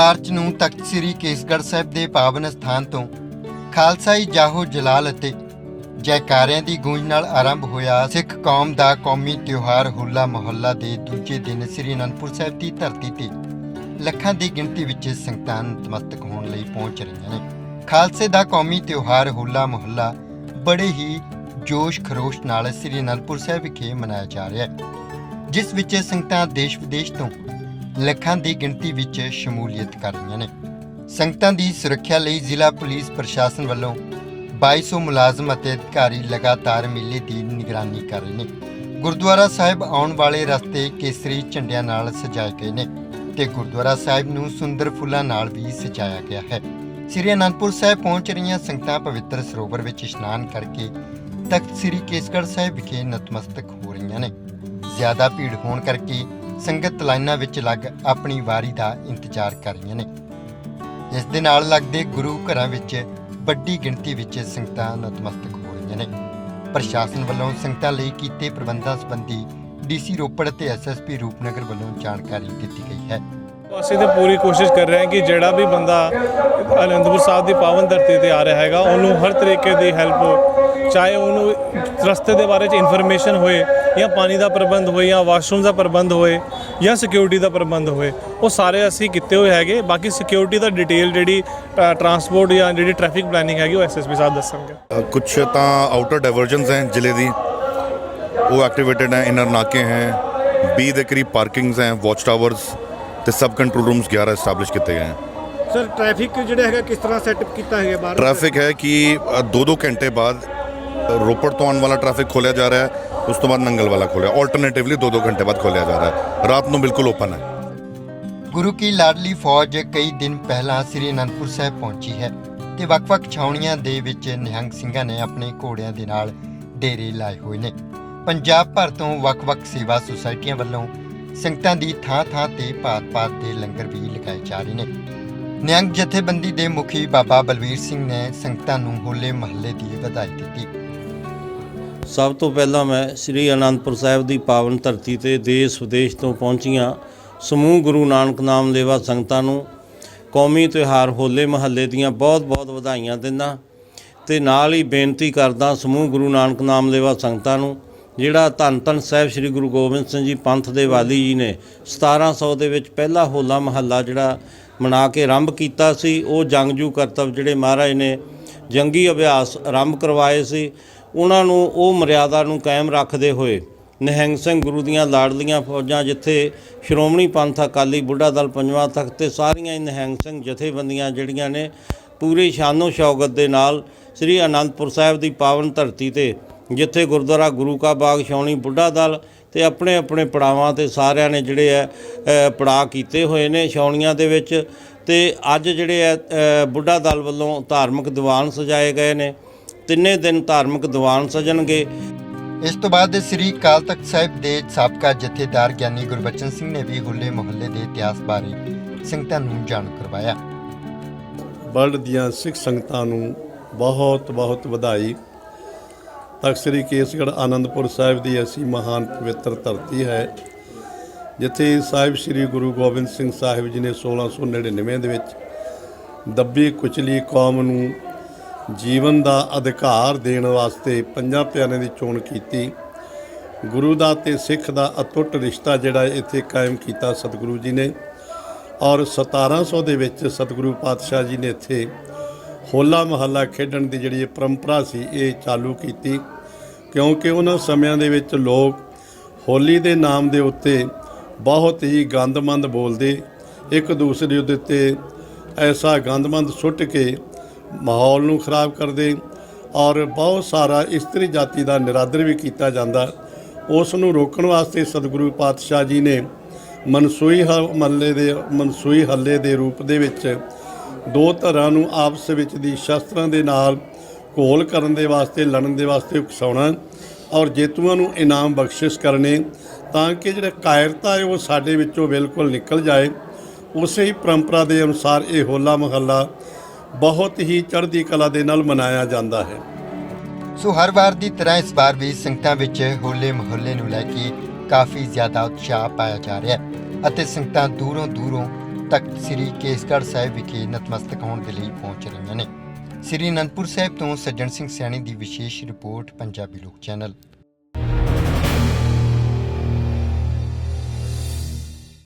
March ਨੂੰ ਤਖਤ ਸ੍ਰੀ ਕੇਸਗੜ੍ਹ ਸਾਹਿਬ ਦੇ ਪਾਵਨ ਸਥਾਨ ਤੋਂ ਖਾਲਸਾਈ ਜਾਹੋ ਜਲਾਲ ਅਤੇ ਜੈਕਾਰਿਆਂ ਦੀ ਗੂੰਜ ਨਾਲ ਆਰੰਭ ਹੋਇਆ ਸਿੱਖ ਕੌਮ ਦਾ ਕੌਮੀ ਤਿਉਹਾਰ ਹੋਲਾ ਮਹੱਲਾ ਦੇ ਦੂਜੇ ਦਿਨ ਸ੍ਰੀ ਅਨੰਦਪੁਰ ਸਾਹਿਬ ਦੀ ਧਰਤੀ ਤੇ ਲੱਖਾਂ ਦੀ ਗਿਣਤੀ ਵਿੱਚ ਸੰਗਤਾਂ ਨਤਮਸਤਕ ਹੋਣ ਲਈ ਪਹੁੰਚ ਰਹੀਆਂ ਨੇ। ਖਾਲਸੇ ਦਾ ਕੌਮੀ ਤਿਉਹਾਰ ਹੋਲਾ ਮਹੱਲਾ ਬੜੇ ਹੀ ਜੋਸ਼ ਖਰੋਸ਼ ਨਾਲ ਸ੍ਰੀ ਅਨੰਦਪੁਰ ਸਾਹਿਬ ਵਿਖੇ ਮਨਾਇਆ ਜਾ ਰਿਹਾ ਹੈ, ਜਿਸ ਵਿੱਚ ਸੰਗਤਾਂ ਦੇਸ਼ ਵਿਦੇਸ਼ ਤੋਂ ਲੱਖਾਂ ਦੀ ਗਿਣਤੀ ਵਿੱਚ ਸ਼ਮੂਲੀਅਤ ਕਰ ਰਹੀਆਂ ਨੇ। ਸੰਗਤਾਂ ਦੀ ਸੁਰੱਖਿਆ ਲਈ ਜ਼ਿਲ੍ਹਾ ਪੁਲਿਸ ਪ੍ਰਸ਼ਾਸਨ ਵੱਲੋਂ 2200 ਮੁਲਾਜ਼ਮ ਅਤੇ ਅਧਿਕਾਰੀ ਲਗਾਤਾਰ ਮੇਲੇ ਦੀ ਨਿਗਰਾਨੀ ਕਰ ਰਹੇ ਨੇ। ਗੁਰਦੁਆਰਾ ਸਾਹਿਬ ਆਉਣ ਵਾਲੇ ਰਸਤੇ ਕੇਸਰੀ ਝੰਡਿਆਂ ਨਾਲ ਸਜਾਏ ਗਏ ਨੇ ਤੇ ਗੁਰਦੁਆਰਾ ਸਾਹਿਬ ਨੂੰ ਸੁੰਦਰ ਫੁੱਲਾਂ ਨਾਲ ਵੀ ਸਜਾਇਆ ਗਿਆ ਹੈ। ਸ੍ਰੀ ਅਨੰਦਪੁਰ ਸਾਹਿਬ ਪਹੁੰਚ ਰਹੀਆਂ ਸੰਗਤਾਂ ਪਵਿੱਤਰ ਸਰੋਵਰ ਵਿੱਚ ਇਸ਼ਨਾਨ ਕਰਕੇ ਤਖਤ ਸ੍ਰੀ ਕੇਸਗੜ੍ਹ ਸਾਹਿਬ ਵਿਖੇ ਨਤਮਸਤਕ ਹੋ ਰਹੀਆਂ ਨੇ। ਜ਼ਿਆਦਾ ਭੀੜ ਹੋਣ ਕਰਕੇ ਸੰਗਤ ਲਾਈਨਾਂ ਵਿੱਚ ਲੱਗ ਆਪਣੀ ਵਾਰੀ ਦਾ ਇੰਤਜ਼ਾਰ ਕਰ ਰਹੀਆਂ ਨੇ। ਇਸ ਦੇ ਨਾਲ ਲੱਗਦੇ ਗੁਰੂ ਘਰਾਂ ਵਿੱਚ ਵੱਡੀ ਗਿਣਤੀ ਵਿੱਚ ਸੰਗਤਾਂ ਨਤਮਸਤਕ ਹੋ ਰਹੀਆਂ ਨੇ। ਪ੍ਰਸ਼ਾਸਨ ਵੱਲੋਂ ਸੰਗਤਾਂ ਲਈ ਕੀਤੇ ਪ੍ਰਬੰਧਾਂ ਸੰਬੰਧੀ ਡੀਸੀ ਰੋਪੜ ਅਤੇ ਐਸਐਸਪੀ ਰੂਪਨਗਰ ਵੱਲੋਂ ਜਾਣਕਾਰੀ ਦਿੱਤੀ ਗਈ ਹੈ। ਅਸੀਂ ਤੇ ਪੂਰੀ ਕੋਸ਼ਿਸ਼ ਕਰ ਰਹੇ ਹਾਂ ਕਿ ਜਿਹੜਾ ਵੀ ਬੰਦਾ ਅਨੰਦਪੁਰ ਸਾਹਿਬ ਦੀ ਪਾਵਨ ਧਰਤੀ ਤੇ ਆ ਰਿਹਾ ਹੈਗਾ, ਉਹਨੂੰ ਹਰ ਤਰੀਕੇ ਦੀ ਹੈਲਪ ਚਾਹੇ ਉਹਨੂੰ ਰਸਤੇ ਦੇ ਬਾਰੇ ਚ ਇਨਫੋਰਮੇਸ਼ਨ ਹੋਏ ਜਾਂ ਪਾਣੀ ਦਾ ਪ੍ਰਬੰਧ ਹੋਏ ਜਾਂ ਵਾਸ਼ਰੂਮ ਦਾ ਪ੍ਰਬੰਧ ਹੋਏ ਜਾਂ ਸਿਕਿਉਰਿਟੀ ਦਾ ਪ੍ਰਬੰਧ ਹੋਏ ਉਹ ਸਾਰੇ ਅਸੀਂ ਕੀਤੇ ਹੋਏ ਹੈਗੇ। ਬਾਕੀ ਸਿਕਿਉਰਿਟੀ ਦਾ ਡਿਟੇਲ ਜਿਹੜੀ ਟਰਾਂਸਪੋਰਟ ਜਾਂ ਜਿਹੜੀ ਟ੍ਰੈਫਿਕ ਪਲੈਨਿੰਗ ਹੈਗੀ ਉਹ ਐਸਐਸਪੀ ਸਾਹਿਬ ਦੱਸਣਗੇ। ਕੁਛ ਤਾਂ ਆਊਟਰ ਡਾਇਵਰਜਨਸ ਹੈ ਜ਼ਿਲ੍ਹੇ ਦੀ। ਉਹ ਐਕਟੀਵੇਟਡ ਹੈ ਇਨਰ ਨਾਕੇ ਹੈ। 20 ਦੇ ਕਰੀਬ ਪਾਰਕਿੰਗਸ ਹੈ ਵਾਚ ਟਾਵਰਸ ਤੇ ਸਬ ਕੰਟਰੋਲ ਰੂਮਸ 11 ਐਸਟੈਬਲਿਸ਼ ਕੀਤੇ ਗਏ ਹੈ। ਸਰ ਟ੍ਰੈਫਿਕ ਜਿਹੜਾ ਹੈਗਾ ਕਿਸ ਤਰ੍ਹਾਂ ਸੈਟਅਪ ਕੀਤਾ ਹੈਗਾ ਬਾਹਰ? ਟ੍ਰੈਫਿਕ ਹੈ ਕਿ 2-2 ਘੰਟੇ ਬਾਅਦ ਰੋਪੜ ਤੋਂ ਆਉਣ ਵਾਲਾ ਟ੍ਰੈਫਿਕ ਖੋਲਿਆ ਜਾ ਰਿਹਾ ਹੈ। ਉਸ ਤੋਂ ਬਾਅਦ ਨੰਗਲ ਵਾਲਾ ਖੋਲਿਆ। ਆਲਟਰਨੇਟਿਵਲੀ 2-2 ਘੰਟੇ ਬਾਅਦ ਖੋਲਿਆ ਜਾ ਰਿਹਾ ਹੈ। ਰਾਤ ਨੂੰ ਬਿਲਕੁਲ ਓਪਨ ਹੈ। ਗੁਰੂ ਕੀ ਲਾਡਲੀ ਫੌਜ ਕਈ ਦਿਨ ਪਹਿਲਾਂ ਸ੍ਰੀ ਅਨੰਦਪੁਰ ਸਾਹਿਬ ਪਹੁੰਚੀ ਹੈ ਤੇ ਵੱਖ-ਵੱਖ ਛਾਉਣੀਆਂ ਦੇ ਵਿੱਚ ਨਿਹੰਗ ਸਿੰਘਾਂ ਨੇ ਆਪਣੇ ਘੋੜਿਆਂ ਦੇ ਨਾਲ ਡੇਰੇ ਲਾਏ ਹੋਏ ਨੇ। ਪੰਜਾਬ ਭਰ ਤੋਂ ਵੱਖ-ਵੱਖ ਸੇਵਾ ਸੁਸਾਇਟੀਆਂ ਵੱਲੋਂ ਸੰਗਤਾਂ ਦੀ ਥਾਂ-ਥਾਂ ਤੇ ਭਾਤ-ਭਾਤ ਦੇ ਲੰਗਰ ਵੀ ਲਗਾਏ ਜਾ ਰਹੇ ਨੇ। ਨਿਹੰਗ ਜਥੇਬੰਦੀ ਦੇ ਮੁਖੀ ਬਾਬਾ ਬਲਵੀਰ ਸਿੰਘ ਨੇ ਸੰਗਤਾਂ ਨੂੰ ਹੋਲੇ ਮਹੱਲੇ ਦੀ ਵਧਾਈ ਦਿੱਤੀ। ਸਭ ਤੋਂ ਪਹਿਲਾਂ ਮੈਂ ਸ੍ਰੀ ਅਨੰਦਪੁਰ ਸਾਹਿਬ ਦੀ ਪਾਵਨ ਧਰਤੀ ਤੇ ਦੇਸ਼ ਵਿਦੇਸ਼ ਤੋਂ ਪਹੁੰਚੀਆਂ ਸਮੂਹ ਗੁਰੂ ਨਾਨਕ ਨਾਮ ਲੇਵਾ ਸੰਗਤਾਂ ਨੂੰ ਕੌਮੀ ਤਿਉਹਾਰ ਹੋਲੇ ਮਹੱਲੇ ਦੀਆਂ ਬਹੁਤ-ਬਹੁਤ ਵਧਾਈਆਂ ਦਿੰਦਾ ਤੇ ਨਾਲ ਹੀ ਬੇਨਤੀ ਕਰਦਾ ਸਮੂਹ ਗੁਰੂ ਨਾਨਕ ਨਾਮ ਲੇਵਾ ਸੰਗਤਾਂ ਨੂੰ, ਜਿਹੜਾ ਧੰਨ ਧੰਨ ਸਾਹਿਬ ਸ੍ਰੀ ਗੁਰੂ ਗੋਬਿੰਦ ਸਿੰਘ ਜੀ ਪੰਥ ਦੇ ਵਾਲੀ ਜੀ ਨੇ 1700 ਦੇ ਵਿੱਚ ਪਹਿਲਾ ਹੋਲਾ ਮਹੱਲਾ ਜਿਹੜਾ ਮਨਾ ਕੇ ਆਰੰਭ ਕੀਤਾ ਸੀ, ਉਹ ਜੰਗਜੂ ਕਰਤਵ ਜਿਹੜੇ ਮਹਾਰਾਜ ਨੇ ਜੰਗੀ ਅਭਿਆਸ ਆਰੰਭ ਕਰਵਾਏ ਸੀ। ਉਹਨਾਂ ਨੂੰ ਉਹ ਮਰਿਆਦਾ ਨੂੰ ਕਾਇਮ ਰੱਖਦੇ ਹੋਏ ਨਿਹੰਗ ਸਿੰਘ ਗੁਰੂ ਦੀਆਂ ਲਾਡਲੀਆਂ ਫੌਜਾਂ ਜਿੱਥੇ ਸ਼੍ਰੋਮਣੀ ਪੰਥ ਅਕਾਲੀ ਬੁੱਢਾ ਦਲ ਪੰਜਵਾਂ ਤਖਤ ਤੇ ਸਾਰੀਆਂ ਹੀ ਨਿਹੰਗ ਸਿੰਘ ਜਥੇਬੰਦੀਆਂ ਜਿਹੜੀਆਂ ਨੇ ਪੂਰੀ ਸ਼ਾਨੋ ਸ਼ੌਕਤ ਦੇ ਨਾਲ ਸ੍ਰੀ ਅਨੰਦਪੁਰ ਸਾਹਿਬ ਦੀ ਪਾਵਨ ਧਰਤੀ ਤੇ ਜਿੱਥੇ ਗੁਰਦੁਆਰਾ ਗੁਰੂ ਕਾ ਬਾਗ ਛਾਉਣੀ ਬੁੱਢਾ ਦਲ ਤੇ ਆਪਣੇ ਆਪਣੇ ਪੜਾਵਾਂ ਤੇ ਸਾਰਿਆਂ ਨੇ ਜਿਹੜੇ ਆ ਅ, ਪੜਾਅ ਕੀਤੇ ਹੋਏ ਨੇ ਛਾਉਣੀਆਂ ਦੇ ਵਿੱਚ ਤੇ ਅੱਜ ਜਿਹੜੇ ਆ ਬੁੱਢਾ ਦਲ ਵੱਲੋਂ ਧਾਰਮਿਕ ਦੀਵਾਨ ਸਜਾਏ ਗਏ ਨੇ। ਤਿੰਨੇ ਦਿਨ ਧਾਰਮਿਕ ਦੀਵਾਨ ਸਜਣਗੇ। ਇਸ ਤੋਂ ਬਾਅਦ ਸ੍ਰੀ ਅਕਾਲ ਤਖਤ ਸਾਹਿਬ ਦੇ ਸਾਬਕਾ ਜਥੇਦਾਰ ਗਿਆਨੀ ਗੁਰਬਚਨ ਸਿੰਘ ਨੇ ਵੀ ਹੋਲੇ ਮਹੱਲੇ ਦੇ ਇਤਿਹਾਸ ਬਾਰੇ ਸੰਗਤਾਂ ਨੂੰ ਜਾਣੂ ਕਰਵਾਇਆ। ਵਰਲਡ ਦੀਆਂ ਸਿੱਖ ਸੰਗਤਾਂ ਨੂੰ ਬਹੁਤ ਬਹੁਤ ਵਧਾਈ। ਤਖਤ ਸ੍ਰੀ ਕੇਸਗੜ੍ਹ ਆਨੰਦਪੁਰ ਸਾਹਿਬ ਦੀ ਐਸੀ ਮਹਾਨ ਪਵਿੱਤਰ ਧਰਤੀ ਹੈ ਜਿੱਥੇ ਸਾਹਿਬ ਸ੍ਰੀ ਗੁਰੂ ਗੋਬਿੰਦ ਸਿੰਘ ਸਾਹਿਬ ਜੀ ਨੇ 1699 ਦੇ ਵਿੱਚ ਦੱਬੀ ਕੁਚਲੀ ਕੌਮ ਨੂੰ ਜੀਵਨ ਦਾ ਅਧਿਕਾਰ ਦੇਣ ਵਾਸਤੇ ਪੰਜਾਂ ਪਿਆਰਿਆਂ ਦੀ ਚੋਣ ਕੀਤੀ। ਗੁਰੂ ਦਾ ਤੇ ਸਿੱਖ ਦਾ ਅਟੁੱਟ ਰਿਸ਼ਤਾ ਜਿਹੜਾ ਇੱਥੇ ਕਾਇਮ ਕੀਤਾ ਸਤਿਗੁਰੂ ਜੀ ਨੇ। ਔਰ 1700 ਦੇ ਵਿੱਚ ਸਤਿਗੁਰੂ ਪਾਤਸ਼ਾਹ ਜੀ ਨੇ ਇੱਥੇ ਹੋਲਾ ਮਹੱਲਾ ਖੇਡਣ ਦੀ ਜਿਹੜੀ ਇਹ ਪਰੰਪਰਾ ਸੀ, ਇਹ ਚਾਲੂ ਕੀਤੀ। ਕਿਉਂਕਿ ਉਹਨਾਂ ਸਮਿਆਂ ਦੇ ਵਿੱਚ ਲੋਕ ਹੋਲੀ ਦੇ ਨਾਮ ਦੇ ਉੱਤੇ ਬਹੁਤ ਹੀ ਗੰਦਮੰਦ ਬੋਲਦੇ। ਇੱਕ ਦੂਸਰੇ ਦੇ ਉੱਤੇ ਐਸਾ ਗੰਦਮੰਦ ਸੁੱਟ ਕੇ ਮਾਹੌਲ ਨੂੰ ਖਰਾਬ ਕਰਦੇ ਔਰ ਬਹੁਤ ਸਾਰਾ ਇਸਤਰੀ ਜਾਤੀ ਦਾ ਨਿਰਾਦਰ ਵੀ ਕੀਤਾ ਜਾਂਦਾ। ਉਸ ਨੂੰ ਰੋਕਣ ਵਾਸਤੇ ਸਤਿਗੁਰੂ ਪਾਤਸ਼ਾਹ ਜੀ ਨੇ ਮਨਸੂਈ ਹ- ਮਹੱਲੇ ਦੇ ਮਨਸੂਈ ਹੱਲੇ ਦੇ ਰੂਪ ਦੇ ਵਿੱਚ ਦੋ ਧਰਾਂ ਨੂੰ ਆਪਸ ਵਿੱਚ ਦੀ ਸ਼ਸਤਰਾਂ ਦੇ ਨਾਲ ਘੋਲ ਕਰਨ ਦੇ ਵਾਸਤੇ, ਲੜਨ ਦੇ ਵਾਸਤੇ ਉਕਸਾਉਣਾ ਔਰ ਜੇਤੂਆਂ ਨੂੰ ਇਨਾਮ ਬਖਸ਼ਿਸ਼ ਕਰਨੇ ਤਾਂ ਕਿ ਜਿਹੜਾ ਕਾਇਰਤਾ ਹੈ ਉਹ ਸਾਡੇ ਵਿੱਚੋਂ ਬਿਲਕੁਲ ਨਿਕਲ ਜਾਏ। ਉਸੇ ਹੀ ਪਰੰਪਰਾ ਦੇ ਅਨੁਸਾਰ ਇਹ ਹੋਲਾ ਮਹੱਲਾ ਬਹੁਤ ਹੀ ਚੜ੍ਹਦੀ ਕਲਾ ਦੇ ਨਾਲ ਮਨਾਇਆ ਜਾਂਦਾ ਹੈ। ਸੋ ਹਰ ਵਾਰ ਦੀ ਤਰ੍ਹਾਂ ਇਸ ਵਾਰ ਵੀ ਸੰਗਤਾਂ ਵਿੱਚ ਹੋਲੇ ਮਹੱਲੇ ਨੂੰ ਲੈ ਕੇ ਕਾਫੀ ਜ਼ਿਆਦਾ ਉਤਸ਼ਾਹ ਪਾਇਆ ਜਾ ਰਿਹਾ ਹੈ ਅਤੇ ਸੰਗਤਾਂ ਦੂਰੋਂ ਦੂਰੋਂ ਤਖਤ ਸ੍ਰੀ ਕੇਸਗੜ੍ਹ ਸਾਹਿਬ ਵਿਖੇ ਨਤਮਸਤਕ ਹੋਣ ਦੇ ਲਈ ਪਹੁੰਚ ਰਹੀਆਂ ਨੇ। ਸ੍ਰੀ ਅਨੰਦਪੁਰ ਸਾਹਿਬ ਤੋਂ ਸੱਜਣ ਸਿੰਘ ਸੈਣੀ ਦੀ ਵਿਸ਼ੇਸ਼ ਰਿਪੋਰਟ, ਪੰਜਾਬੀ ਲੋਕ ਚੈਨਲ।